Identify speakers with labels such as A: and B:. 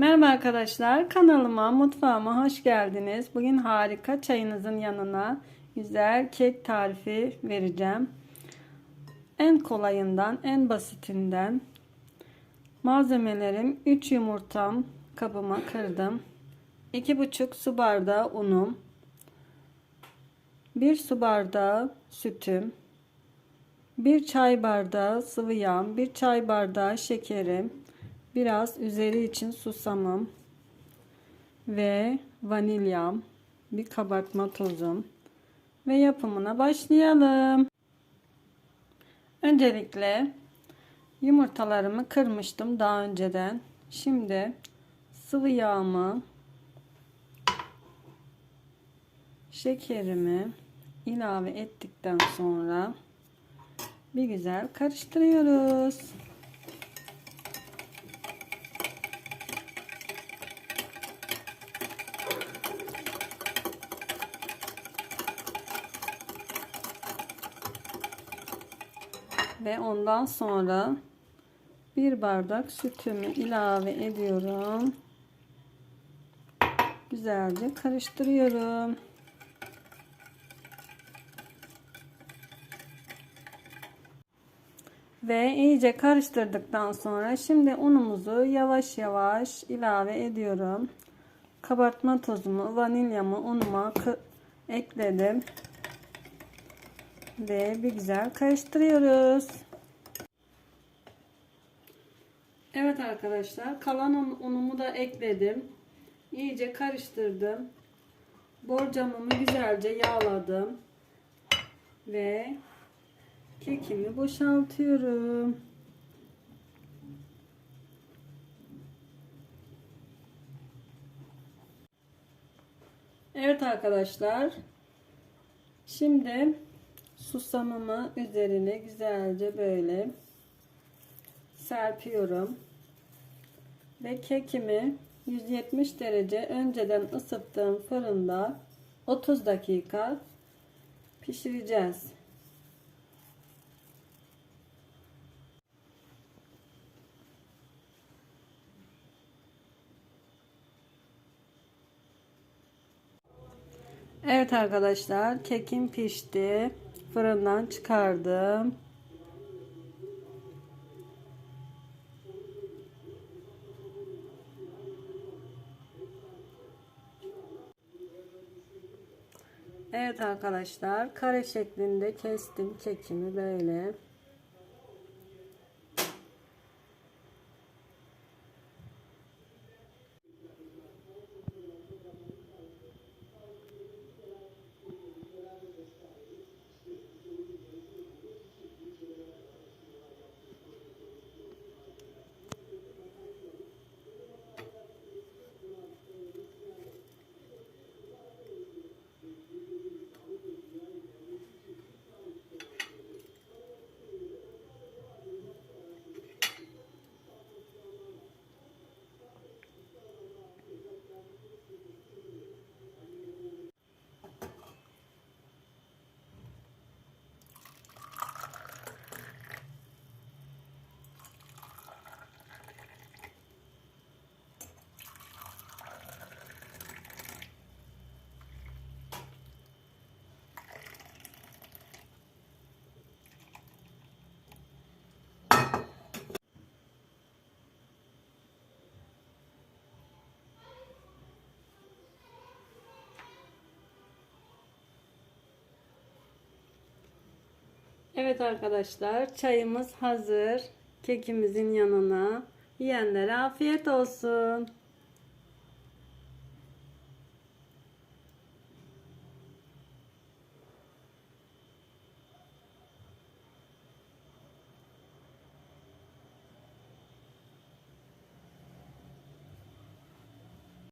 A: Merhaba arkadaşlar, kanalıma, mutfağıma hoş geldiniz. Bugün harika çayınızın yanına güzel kek tarifi vereceğim. En kolayından, en basitinden malzemelerim 3 yumurtam kabıma kırdım. 2,5 su bardağı unum, 1 su bardağı sütüm, 1 çay bardağı sıvı yağım, 1 çay bardağı şekerim, biraz üzeri için susamım ve vanilyam, bir kabartma tozum ve yapımına başlayalım. Öncelikle yumurtalarımı kırmıştım daha önceden. Şimdi sıvı yağımı, şekerimi ilave ettikten sonra bir güzel karıştırıyoruz. Ve ondan sonra bir bardak sütümü ilave ediyorum. Güzelce karıştırıyorum. Ve iyice karıştırdıktan sonra şimdi unumuzu yavaş yavaş ilave ediyorum. Kabartma tozumu, vanilyamı unuma ekledim. Ve bir güzel karıştırıyoruz. Evet arkadaşlar kalan un, unumu da ekledim. İyice karıştırdım. Borcamımı güzelce yağladım. Ve kekimi boşaltıyorum. Evet arkadaşlar. Şimdi susamımı üzerine güzelce böyle serpiyorum. Ve kekimi 170 derece önceden ısıttığım fırında 30 dakika pişireceğiz. Evet arkadaşlar kekim pişti. Fırından çıkardım. Evet arkadaşlar kare şeklinde kestim kekimi böyle. Evet arkadaşlar çayımız hazır. Kekimizin yanına yiyenlere afiyet olsun.